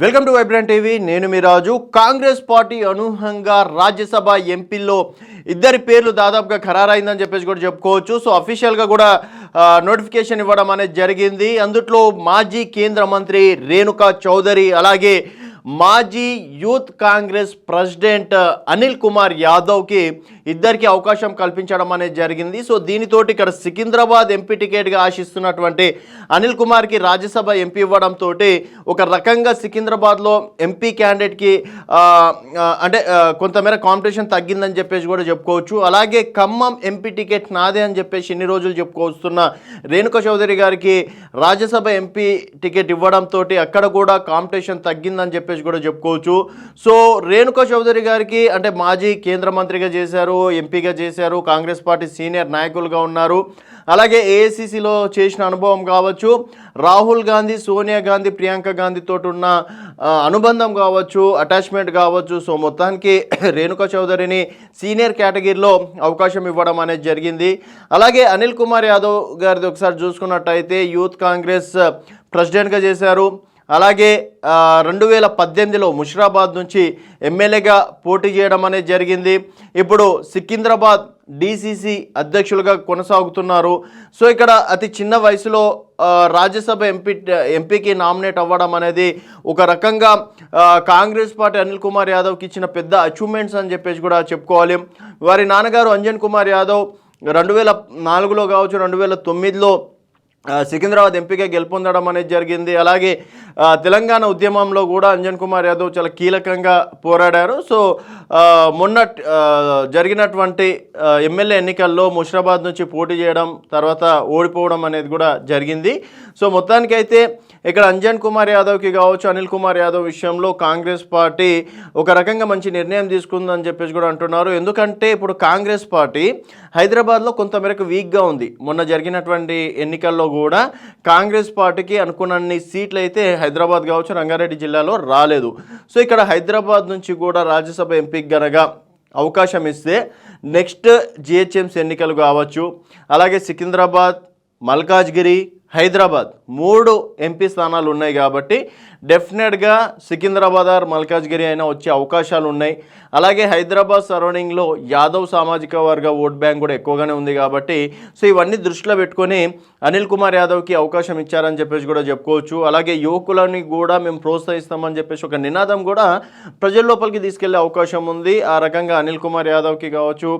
Welcome to vibrant TV. నేను మీ రాజు. Congress party అనూహ్యంగా రాజ్యసభ ఎంపీల్లో ఇద్దరి పేర్లు దాదాపుగా ఖరారైందని చెప్పేసి కూడా చెప్పుకోవచ్చు. సో అఫీషియల్గా కూడా నోటిఫికేషన్ ఇవ్వడం అనేది జరిగింది. అందుట్లో మాజీ కేంద్ర మంత్రి రేణుకా చౌదరి అలాగే మాజీ youth Congress president Anil Kumar యాదవ్కి ఇద్దరికి అవకాశం కల్పించడం అనేది జరిగింది. సో దీనితోటి ఇక్కడ సికింద్రాబాద్ ఎంపీ టికెట్గా ఆశిస్తున్నటువంటి అనిల్ కుమార్కి రాజ్యసభ ఎంపీ ఇవ్వడంతో ఒక రకంగా సికింద్రాబాద్లో ఎంపీ క్యాండిడేట్కి అంటే కొంతమేర కాంపిటీషన్ తగ్గిందని చెప్పేసి కూడా చెప్పుకోవచ్చు. అలాగే ఖమ్మం ఎంపీ టికెట్ నాదే అని చెప్పేసి ఇన్ని రోజులు చెప్పుకొస్తున్న రేణుక చౌదరి గారికి రాజ్యసభ ఎంపీ టికెట్ ఇవ్వడంతో అక్కడ కూడా కాంపిటీషన్ తగ్గిందని చెప్పేసి కూడా చెప్పుకోవచ్చు. సో రేణుక చౌదరి గారికి అంటే మాజీ కేంద్ర మంత్రిగా చేశారు ఎంపీగా చేశారు కాంగ్రెస్ పార్టీ సీనియర్ నాయకులుగా ఉన్నారు. అలాగే ఏఐసిసిలో చేసిన అనుభవం కావచ్చు రాహుల్ గాంధీ సోనియా గాంధీ ప్రియాంక గాంధీ తోటి ఉన్న అనుబంధం కావచ్చు అటాచ్మెంట్ కావచ్చు. సో మొత్తానికి రేణుక చౌదరిని సీనియర్ కేటగిరీలో అవకాశం ఇవ్వడం అనేది జరిగింది. అలాగే అనిల్ కుమార్ యాదవ్ గారిది ఒకసారి చూసుకున్నట్టయితే యూత్ కాంగ్రెస్ ప్రెసిడెంట్గా చేశారు. అలాగే రెండు వేల పద్దెనిమిదిలో ముషిరాబాద్ నుంచి ఎమ్మెల్యేగా పోటీ చేయడం అనేది జరిగింది. ఇప్పుడు సికింద్రాబాద్ డీసీసీ అధ్యక్షులుగా కొనసాగుతున్నారు. సో ఇక్కడ అతి చిన్న వయసులో రాజ్యసభ ఎంపీ ఎంపీకి నామినేట్ అవ్వడం అనేది ఒక రకంగా కాంగ్రెస్ పార్టీ అనిల్ కుమార్ యాదవ్కి ఇచ్చిన పెద్ద అచీవ్మెంట్స్ అని చెప్పేసి కూడా చెప్పుకోవాలి. వారి నాన్నగారు అంజన్ కుమార్ యాదవ్ రెండు వేల నాలుగులో కావచ్చు రెండు వేల తొమ్మిదిలో సికింద్రాబాద్ ఎంపీగా గెలుపొందడం అనేది జరిగింది. అలాగే తెలంగాణ ఉద్యమంలో కూడా అంజన్ కుమార్ యాదవ్ చాలా కీలకంగా పోరాడారు. సో మొన్న జరిగినటువంటి ఎమ్మెల్యే ఎన్నికల్లో ముషిరాబాద్ నుంచి పోటీ చేయడం తర్వాత ఓడిపోవడం అనేది కూడా జరిగింది. సో మొత్తానికైతే ఇక్కడ అంజన్ కుమార్ యాదవ్కి కావచ్చు అనిల్ కుమార్ యాదవ్ విషయంలో కాంగ్రెస్ పార్టీ ఒక రకంగా మంచి నిర్ణయం తీసుకుందని చెప్పేసి కూడా అంటున్నారు. ఎందుకంటే ఇప్పుడు కాంగ్రెస్ పార్టీ హైదరాబాద్లో కొంతమేరకు వీక్గా ఉంది. మొన్న జరిగినటువంటి ఎన్నికల్లో కూడా కాంగ్రెస్ పార్టీకి అనుకున్నన్ని సీట్లు అయితే హైదరాబాద్ కావచ్చు రంగారెడ్డి జిల్లాలో రాలేదు. సో ఇక్కడ హైదరాబాద్ నుంచి కూడా రాజ్యసభ ఎంపీకి గనక అవకాశం ఇస్తే నెక్స్ట్ జిహెచ్ఎంసీ ఎన్నికలు కావచ్చు అలాగే సికింద్రాబాద్ మల్కాజ్గిరి హైదరాబాద్ మూడు ఎంపీ స్థానాలు ఉన్నాయి కాబట్టి డెఫినెట్గా సికింద్రాబాద్ ఆర్ మల్కాజ్గిరి అయినా వచ్చే అవకాశాలు ఉన్నాయి. అలాగే హైదరాబాద్ సరౌండింగ్లో యాదవ్ సామాజిక వర్గ ఓట్ బ్యాంక్ కూడా ఎక్కువగానే ఉంది కాబట్టి సో ఇవన్నీ దృష్టిలో పెట్టుకొని అనిల్ కుమార్ యాదవ్కి అవకాశం ఇచ్చారని చెప్పేసి కూడా చెప్పుకోవచ్చు. అలాగే యువకులని కూడా మేము ప్రోత్సహిస్తామని చెప్పేసి ఒక నినాదం కూడా ప్రజల లోపలికి తీసుకెళ్ళే అవకాశం ఉంది. ఆ రకంగా అనిల్ కుమార్ యాదవ్కి కావచ్చు.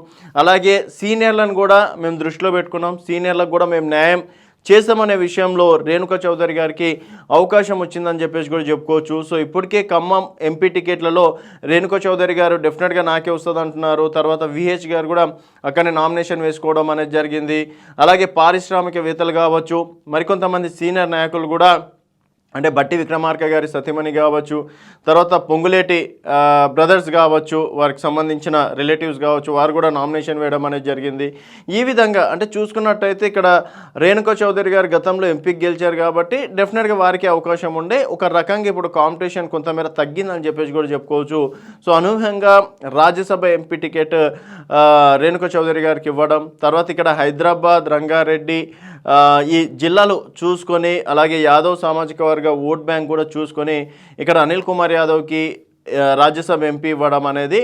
అలాగే సీనియర్లను కూడా మేము దృష్టిలో పెట్టుకున్నాం. సీనియర్లకు కూడా మేము న్యాయం చేస్తామనే విషయంలో రేణుకా చౌదరి గారికి అవకాశం వచ్చిందని చెప్పేసి కూడా చెప్పుకోవచ్చు. సో ఇప్పటికే ఖమ్మం ఎంపీ టికెట్లలో రేణుక చౌదరి గారు డెఫినెట్గా నాకే వస్తుంది అంటున్నారు. తర్వాత విహెచ్ గారు కూడా అక్కడనే నామినేషన్ వేసుకోవడం అనేది జరిగింది. అలాగే పారిశ్రామికవేత్తలు కావచ్చు మరికొంతమంది సీనియర్ నాయకులు కూడా అంటే బట్టి విక్రమార్క గారి సతీమణి కావచ్చు తర్వాత పొంగులేటి బ్రదర్స్ కావచ్చు వారికి సంబంధించిన రిలేటివ్స్ కావచ్చు వారు కూడా నామినేషన్ వేయడం అనేది జరిగింది. ఈ విధంగా అంటే చూసుకున్నట్టయితే ఇక్కడ రేణుక చౌదరి గారు గతంలో ఎంపీకి గెలిచారు కాబట్టి డెఫినెట్గా వారికి అవకాశం ఉండే ఒక రకంగా ఇప్పుడు కాంపిటీషన్ కొంతమేర తగ్గిందని చెప్పేసి కూడా చెప్పుకోవచ్చు. సో అనూహ్యంగా రాజ్యసభ ఎంపీ టికెట్ రేణుకా రేణుక చౌదరి గారికి ఇవ్వడం తర్వాత ఇక్కడ హైదరాబాద్ రంగారెడ్డి ఈ జిల్లాలు చూసుకొని అలాగే యాదవ్ సామాజిక వర్గ ఓట్ బ్యాంక్ కూడా చూసుకొని ఇక్కడ అనిల్ కుమార్ యాదవ్కి రాజ్యసభ ఎంపీ ఇవ్వడం అనేది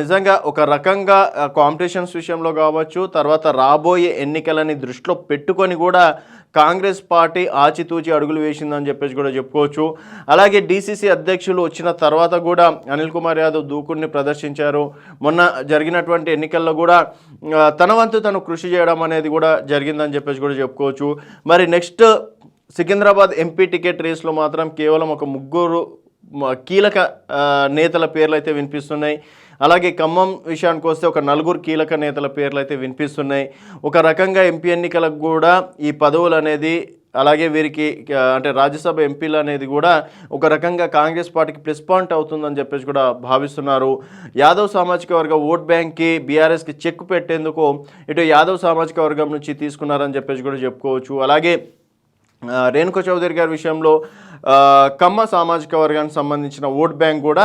నిజంగా ఒక రకంగా కాంపిటీషన్స్ విషయంలో కావచ్చు తర్వాత రాబోయే ఎన్నికలని దృష్టిలో పెట్టుకొని కూడా కాంగ్రెస్ పార్టీ ఆచితూచి అడుగులు వేసిందని చెప్పేసి కూడా చెప్పుకోవచ్చు. అలాగే డీసీసీ అధ్యక్షులు వచ్చిన తర్వాత కూడా అనిల్ కుమార్ యాదవ్ దూకుడిని ప్రదర్శించారు. మొన్న జరిగినటువంటి ఎన్నికల్లో కూడా తన వంతు తను కృషి చేయడం అనేది కూడా జరిగిందని చెప్పేసి కూడా చెప్పుకోవచ్చు. మరి నెక్స్ట్ సికింద్రాబాద్ ఎంపీ టికెట్ రేస్లో మాత్రం కేవలం ఒక ముగ్గురు కీలక నేతల పేర్లు అయితే వినిపిస్తున్నాయి. అలాగే ఖమ్మం విషయానికి వస్తే ఒక నలుగురు కీలక నేతల పేర్లు అయితే వినిపిస్తున్నాయి. ఒక రకంగా ఎంపీ ఎన్నికలకు కూడా ఈ పదవులు అనేది అలాగే వీరికి అంటే రాజ్యసభ ఎంపీలు అనేది కూడా ఒక రకంగా కాంగ్రెస్ పార్టీకి ప్లస్ పాయింట్ అవుతుందని చెప్పేసి కూడా భావిస్తున్నారు. యాదవ్ సామాజిక వర్గ ఓట్ బ్యాంక్కి బీఆర్ఎస్కి చెక్ పెట్టేందుకు ఇటు యాదవ్ సామాజిక వర్గం నుంచి తీసుకున్నారని చెప్పేసి కూడా చెప్పుకోవచ్చు. అలాగే రేణుక చౌదరి గారి విషయంలో ఖమ్మ సామాజిక వర్గానికి సంబంధించిన ఓట్ బ్యాంక్ కూడా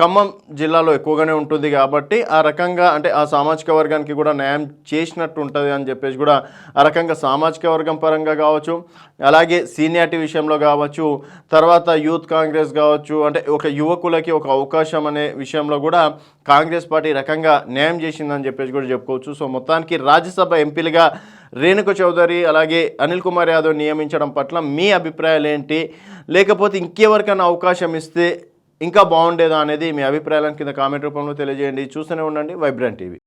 ఖమ్మం జిల్లాలో ఎక్కువగానే ఉంటుంది కాబట్టి ఆ రకంగా అంటే ఆ సామాజిక వర్గానికి కూడా న్యాయం చేసినట్టు ఉంటుంది అని చెప్పేసి కూడా ఆ రకంగా సామాజిక వర్గం పరంగా కావచ్చు అలాగే సీనియారిటీ విషయంలో కావచ్చు తర్వాత యూత్ కాంగ్రెస్ కావచ్చు అంటే ఒక యువకులకి ఒక అవకాశం అనే విషయంలో కూడా కాంగ్రెస్ పార్టీ రకంగా న్యాయం చేసిందని చెప్పేసి కూడా చెప్పుకోవచ్చు. సో మొత్తానికి రాజ్యసభ ఎంపీలుగా రేణుక చౌదరి అలాగే అనిల్ కుమార్ యాదవ్ నియమించడం పట్ల మీ అభిప్రాయాలు ఏంటి లేకపోతే ఇంకెవరికైనా అవకాశం ఇస్తే ఇంకా బాగుండేదా అనేది మీ అభిప్రాయాలను కింద కామెంట్ రూపంలో తెలియజేయండి. చూస్తూనే ఉండండి. Vibrant TV